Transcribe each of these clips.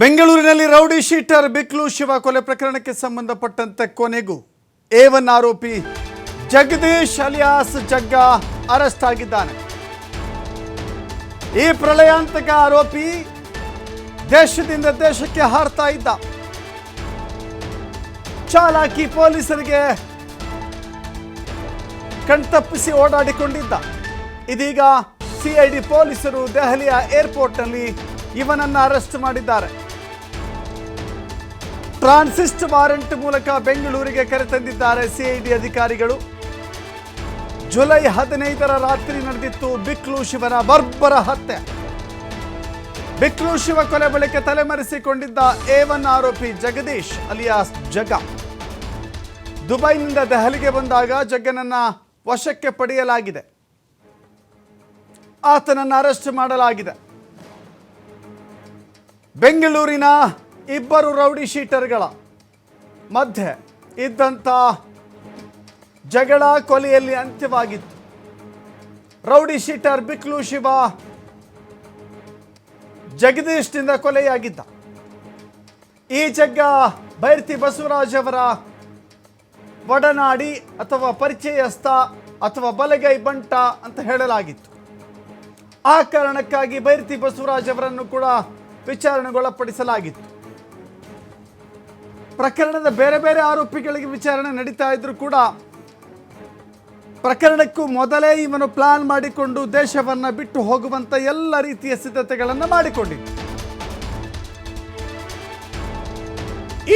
ಬೆಂಗಳೂರಿನಲ್ಲಿ rowdy sheeter Biklu Shiva ಕೊಲೆ ಪ್ರಕರಣಕ್ಕೆ ಸಂಬಂಧಪಟ್ಟಂತೆ ಕೊನೆಗೂ ಏವನ್ ಆರೋಪಿ ಜಗದೀಶ್ ಅಲಿಯಾಸ್ ಜಗ್ಗ ಅರೆಸ್ಟ್ ಆಗಿದ್ದಾನೆ. ಈ ಪ್ರಳಯಾಂತಕ ಆರೋಪಿ ದೇಶದಿಂದ ದೇಶಕ್ಕೆ ಹಾರ್ತಾ ಇದ್ದ. ಚಾಲಾಕಿ ಪೊಲೀಸರಿಗೆ ಕಣ್ತಪ್ಪಿಸಿ ಓಡಾಡಿಕೊಂಡಿದ್ದ. ಇದೀಗ ಸಿಐಡಿ ಪೊಲೀಸರು ದೆಹಲಿಯ ಏರ್ಪೋರ್ಟ್ನಲ್ಲಿ ಇವನನ್ನ ಅರೆಸ್ಟ್ ಮಾಡಿದ್ದಾರೆ. ಟ್ರಾನ್ಸಿಸ್ಟ್ ವಾರೆಂಟ್ ಮೂಲಕ ಬೆಂಗಳೂರಿಗೆ ಕರೆತಂದಿದ್ದಾರೆ ಸಿಐಡಿ ಅಧಿಕಾರಿಗಳು. ಜುಲೈ ಹದಿನೈದರ ರಾತ್ರಿ ನಡೆದಿತ್ತು ಬಿಕ್ಲು ಶಿವನ ಬರ್ಬರ ಹತ್ಯೆ. ಬಿಕ್ಲು ಶಿವ ಕೊಲೆ ಬಳಿಕ ತಲೆಮರೆಸಿಕೊಂಡಿದ್ದ ಒನ್ ಆರೋಪಿ ಜಗದೀಶ್ ಅಲಿಯಾಸ್ ಜಗ. ದುಬೈನಿಂದ ದೆಹಲಿಗೆ ಬಂದಾಗ ಜಗನನ್ನ ವಶಕ್ಕೆ ಪಡೆಯಲಾಗಿದೆ. ಆತನನ್ನು ಅರೆಸ್ಟ್ ಮಾಡಲಾಗಿದೆ. ಬೆಂಗಳೂರಿನ ಇಬ್ಬರು ರೌಡಿ ಶೀಟರ್ಗಳ ಮಧ್ಯೆ ಇದ್ದಂಥ ಜಗಳ ಕೊಲೆಯಲ್ಲಿ ಅಂತ್ಯವಾಗಿತ್ತು. ರೌಡಿ ಶೀಟರ್ ಬಿಕ್ಲು ಶಿವ ಜಗದೀಶ್ನಿಂದ ಕೊಲೆಯಾಗಿದ್ದ. ಈ ಜಗ್ಗ ಬೈರ್ತಿ ಬಸವರಾಜ್ ಅವರ ಒಡನಾಡಿ ಅಥವಾ ಪರಿಚಯಸ್ಥ ಅಥವಾ ಬಲಗೈ ಬಂಟ ಅಂತ ಹೇಳಲಾಗಿತ್ತು. ಆ ಕಾರಣಕ್ಕಾಗಿ ಬೈರ್ತಿ ಬಸವರಾಜ್ ಅವರನ್ನು ಕೂಡ ವಿಚಾರಣೆಗೊಳಪಡಿಸಲಾಗಿತ್ತು. ಪ್ರಕರಣದ ಬೇರೆ ಬೇರೆ ಆರೋಪಿಗಳಿಗೆ ವಿಚಾರಣೆ ನಡೀತಾ ಇದ್ರು ಕೂಡ ಪ್ರಕರಣಕ್ಕೂ ಮೊದಲೇ ಇವನು ಪ್ಲಾನ್ ಮಾಡಿಕೊಂಡು ದೇಶವನ್ನ ಬಿಟ್ಟು ಹೋಗುವಂತ ಎಲ್ಲ ರೀತಿಯ ಸಿದ್ಧತೆಗಳನ್ನು ಮಾಡಿಕೊಂಡಿದ್ದ.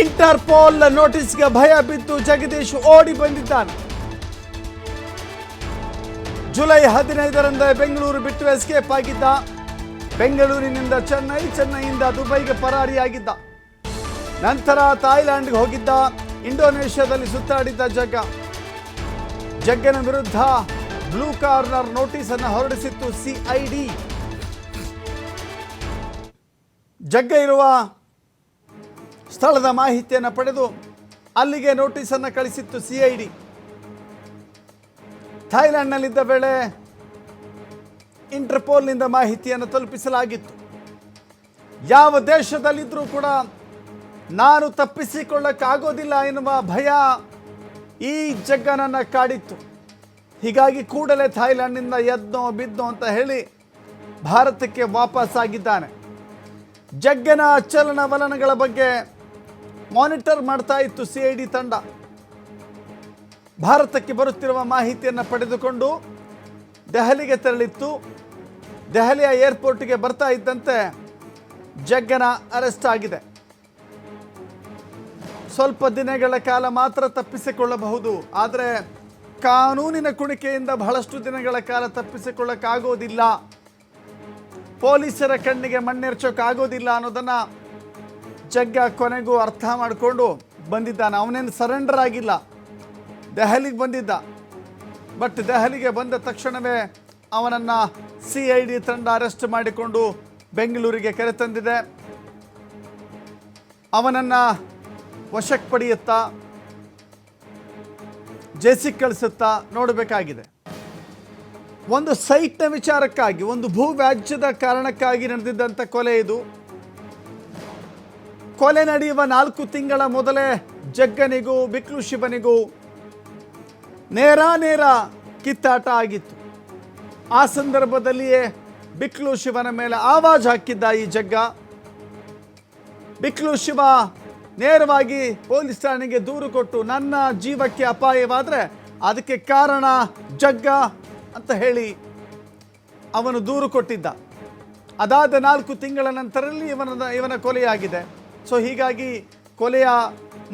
ಇಂಟರ್ಪೋಲ್ ನೋಟಿಸ್ಗೆ ಭಯ ಬಿದ್ದು ಜಗದೀಶ್ ಓಡಿ ಬಂದಿದ್ದಾನೆ. ಜುಲೈ ಹದಿನೈದರಂದು ಬೆಂಗಳೂರು ಬಿಟ್ಟು ಎಸ್ಕೇಪ್ ಆಗಿದ್ದ. ಬೆಂಗಳೂರಿನಿಂದ ಚೆನ್ನೈ, ಚೆನ್ನೈಯಿಂದ ದುಬೈಗೆ ಪರಾರಿಯಾಗಿದ್ದ. ನಂತರ ಥಾಯ್ಲ್ಯಾಂಡ್ಗೆ ಹೋಗಿದ್ದ ಇಂಡೋನೇಷ್ಯಾದಲ್ಲಿ ಸುತ್ತಾಡಿದ್ದ ಜಗ್ಗ. ಜಗ್ಗನ ವಿರುದ್ಧ ಬ್ಲೂ ಕಾರ್ನರ್ ನೋಟಿಸ್ ಅನ್ನು ಹೊರಡಿಸಿತ್ತು ಸಿಐಡಿ ಜಗ್ಗ ಇರುವ ಸ್ಥಳದ ಮಾಹಿತಿಯನ್ನು ಪಡೆದು ಅಲ್ಲಿಗೆ ನೋಟಿಸನ್ನು ಕಳಿಸಿತ್ತು ಸಿಐಡಿ ಥಾಯ್ಲ್ಯಾಂಡ್ನಲ್ಲಿದ್ದ ವೇಳೆ ಇಂಟರ್ಪೋಲ್ನಿಂದ ಮಾಹಿತಿಯನ್ನು ತಲುಪಿಸಲಾಗಿತ್ತು. ಯಾವ ದೇಶದಲ್ಲಿದ್ದರೂ ಕೂಡ ನಾನು ತಪ್ಪಿಸಿಕೊಳ್ಳಕ್ಕಾಗೋದಿಲ್ಲ ಎನ್ನುವ ಭಯ ಈ ಜಗ್ಗನನ್ನು ಕಾಡಿತ್ತು. ಹೀಗಾಗಿ ಕೂಡಲೇ ಥಾಯ್ಲೆಂಡ್ನಿಂದ ಎದ್ನೋ ಬಿದ್ದೋ ಅಂತ ಹೇಳಿ ಭಾರತಕ್ಕೆ ವಾಪಸ್ ಆಗಿದ್ದಾನೆ. ಜಗ್ಗನ ಚಲನವಲನಗಳ ಬಗ್ಗೆ ಮಾನಿಟರ್ ಮಾಡ್ತಾ ಇತ್ತು ಸಿ ಐ ಡಿ ತಂಡ. ಭಾರತಕ್ಕೆ ಬರುತ್ತಿರುವ ಮಾಹಿತಿಯನ್ನು ಪಡೆದುಕೊಂಡು ದೆಹಲಿಗೆ ತೆರಳಿತ್ತು. ದೆಹಲಿಯ ಏರ್ಪೋರ್ಟ್ಗೆ ಬರ್ತಾ ಇದ್ದಂತೆ ಜಗ್ಗನ ಅರೆಸ್ಟ್ ಆಗಿದೆ. ಸ್ವಲ್ಪ ದಿನಗಳ ಕಾಲ ಮಾತ್ರ ತಪ್ಪಿಸಿಕೊಳ್ಳಬಹುದು. ಆದರೆ ಕಾನೂನಿನ ಕುಣಿಕೆಯಿಂದ ಬಹಳಷ್ಟು ದಿನಗಳ ಕಾಲ ತಪ್ಪಿಸಿಕೊಳ್ಳಕ್ಕಾಗೋದಿಲ್ಲ. ಪೊಲೀಸರ ಕಣ್ಣಿಗೆ ಮಣ್ಣೆರ್ಚೋಕ್ಕಾಗೋದಿಲ್ಲ ಅನ್ನೋದನ್ನು ಜಗ್ಗ ಕೊನೆಗೂ ಅರ್ಥ ಮಾಡಿಕೊಂಡು ಬಂದಿದ್ದಾನೆ. ಅವನೇನು ಸರೆಂಡರ್ ಆಗಿಲ್ಲ. ದೆಹಲಿಗೆ ಬಂದಿದ್ದ. ಬಟ್ ದೆಹಲಿಗೆ ಬಂದ ತಕ್ಷಣವೇ ಅವನನ್ನು ಸಿ ಐ ಡಿ ತಂಡ ಅರೆಸ್ಟ್ ಮಾಡಿಕೊಂಡು ಬೆಂಗಳೂರಿಗೆ ಕರೆತಂದಿದೆ. ಅವನನ್ನು ವಶಕ್ಕೆ ಪಡೆಯುತ್ತಾ ಜೇಸಿಗೆ ಕಳಿಸುತ್ತಾ ನೋಡಬೇಕಾಗಿದೆ. ಒಂದು ಸೈಟ್ನ ವಿಚಾರಕ್ಕಾಗಿ, ಒಂದು ಭೂ ವ್ಯಾಜ್ಯದ ಕಾರಣಕ್ಕಾಗಿ ನಡೆದಿದ್ದಂಥ ಕೊಲೆ ಇದು. ಕೊಲೆ ನಡೆಯುವ ನಾಲ್ಕು ತಿಂಗಳ ಮೊದಲೇ ಜಗ್ಗನಿಗೂ, ಬಿಕ್ಲು ಶಿವನಿಗೂ ನೇರ ನೇರ ಕಿತ್ತಾಟ ಆಗಿತ್ತು. ಆ ಸಂದರ್ಭದಲ್ಲಿಯೇ ಬಿಕ್ಲು ಶಿವನ ಮೇಲೆ ಆವಾಜ್ ಹಾಕಿದ್ದ ಈ ಜಗ್ಗ. ಬಿಕ್ಲು ಶಿವ ನೇರವಾಗಿ ಪೊಲೀಸ್ ಠಾಣೆಗೆ ದೂರು ಕೊಟ್ಟು ನನ್ನ ಜೀವಕ್ಕೆ ಅಪಾಯವಾದರೆ ಅದಕ್ಕೆ ಕಾರಣ ಜಗ್ಗ ಅಂತ ಹೇಳಿ ಅವನು ದೂರು ಕೊಟ್ಟಿದ್ದ. ಅದಾದ ನಾಲ್ಕು ತಿಂಗಳ ನಂತರದಲ್ಲಿ ಇವನ ಇವನ ಕೊಲೆಯಾಗಿದೆ. ಸೊ ಹೀಗಾಗಿ ಕೊಲೆಯ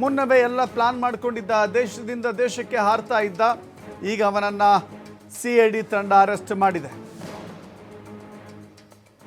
ಮುನ್ನವೇ ಎಲ್ಲ ಪ್ಲಾನ್ ಮಾಡಿಕೊಂಡಿದ್ದ, ದೇಶದಿಂದ ದೇಶಕ್ಕೆ ಹಾರ್ತಾ ಇದ್ದ, ಈಗ ಅವನನ್ನು ಸಿ ಐ ಡಿ ತಂಡ ಅರೆಸ್ಟ್ ಮಾಡಿದೆ.